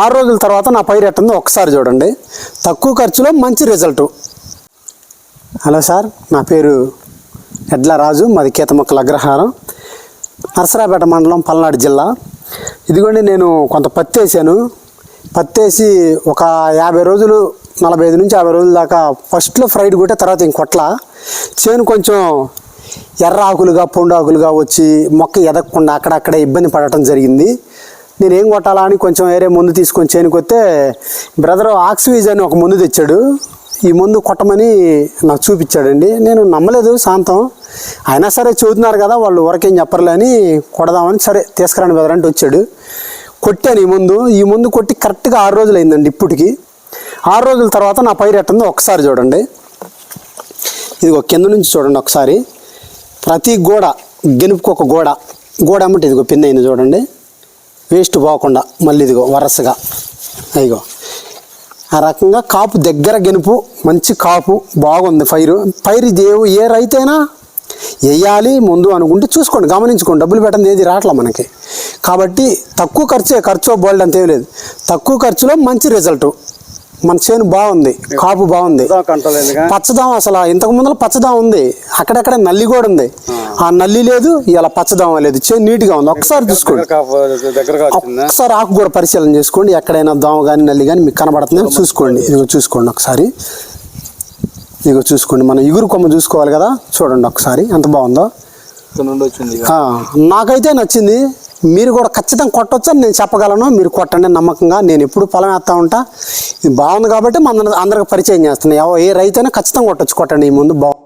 ఆరు రోజుల తర్వాత నా పైరు ఎట్టుందో ఒకసారి చూడండి. తక్కువ ఖర్చులో మంచి రిజల్ట్ హలో సార్ నా పేరు ఎడ్ల రాజు మాది కేతమొక్కల అగ్రహారం. నరసరాపేట మండలం పల్నాడు జిల్లా. ఇదిగోండి నేను కొంత పత్తి వేసాను. పత్తి వేసి ఒక యాభై రోజులు నలభై ఐదు నుంచి యాభై రోజుల దాకా ఫస్ట్లో ఫ్రైడ్ కొట్టే తర్వాత ఇంకొట్ల చేను కొంచెం ఎర్ర ఆకులుగా పొండు ఆకులుగా వచ్చి మొక్క ఎదగకుండా అక్కడక్కడ ఇబ్బంది పడటం జరిగింది. నేను ఏం కొట్టాలా అని కొంచెం వేరే ముందు తీసుకొని చేనుకి బ్రదర్ ఆక్సిజన్ అని ఒక ముందు తెచ్చాడు. ఈ ముందు కొట్టమని నాకు చూపించాడండి. నేను నమ్మలేదు శాంతం. అయినా సరే చదువుతున్నారు కదా వాళ్ళు వరకేం చెప్పరులే అని కొడదామని సరే తీసుకురాని బ్రదర్ అంటే వచ్చాడు. కొట్టాను ఈ ముందు. ఈ ముందు కొట్టి కరెక్ట్గా ఆరు రోజులు అయిందండి ఇప్పటికి. ఆరు రోజుల తర్వాత నా పైరు ఎట్టుందో ఒకసారి చూడండి. ఇదిగో కింద నుంచి చూడండి ఒకసారి. ప్రతి గోడ గెనుపుకు ఒక గోడ గోడ అమ్మటి ఇదిగో పిన్ అయింది చూడండి. వేస్ట్ పోకుండా మళ్ళీ ఇదిగో వరసగా. ఇదిగో. ఆ రకంగా కాపు దగ్గర గెనుపు మంచి కాపు బాగుంది పైరు పైరు ఇది ఏ- రైతైనా వేయాలి ముందు అనుకుంటే చూసుకోండి గమనించుకోండి. డబ్బులు పెట్టండి ఏది రావట్లే మనకి. కాబట్టి తక్కువ ఖర్చే ఖర్చు బోల్డ్ అంత లేదు. తక్కువ ఖర్చులో మంచి రిజల్ట్. మన చేను బాగుంది కాపు బాగుంది. పచ్చదాం అసలు ఇంతకు ముందర పచ్చదాం ఉంది. అక్కడక్కడ నల్లి కూడా ఉంది. ఆ నల్లి లేదు ఇలా పచ్చదాం లేదు. చేను నీట్గా ఉంది. ఒకసారి చూసుకోండి. ఒకసారి ఆకు కూడా పరిశీలన చేసుకోండి. ఎక్కడైనా దోమ కానీ నల్లి కానీ మీకు కనబడుతుంది చూసుకోండి. ఇదిగో చూసుకోండి ఒకసారి. ఇదిగో చూసుకోండి. మనం ఇగురు కొమ్మ చూసుకోవాలి కదా? చూడండి ఒకసారి. ఎంత బాగుందో? నాకైతే నచ్చింది. మీరు కూడా ఖచ్చితంగా కొట్టొచ్చని నేను చెప్పగలను. మీరు కొట్టండి నమ్మకంగా. నేను ఎప్పుడు పొలం వేస్తా ఉంటా. ఇది బాగుంది కాబట్టి మన అందరికి పరిచయం చేస్తున్నాను ఏ రైతైనా ఖచ్చితంగా కొట్టొచ్చు. కొట్టండి. ఈ ముందు బాగు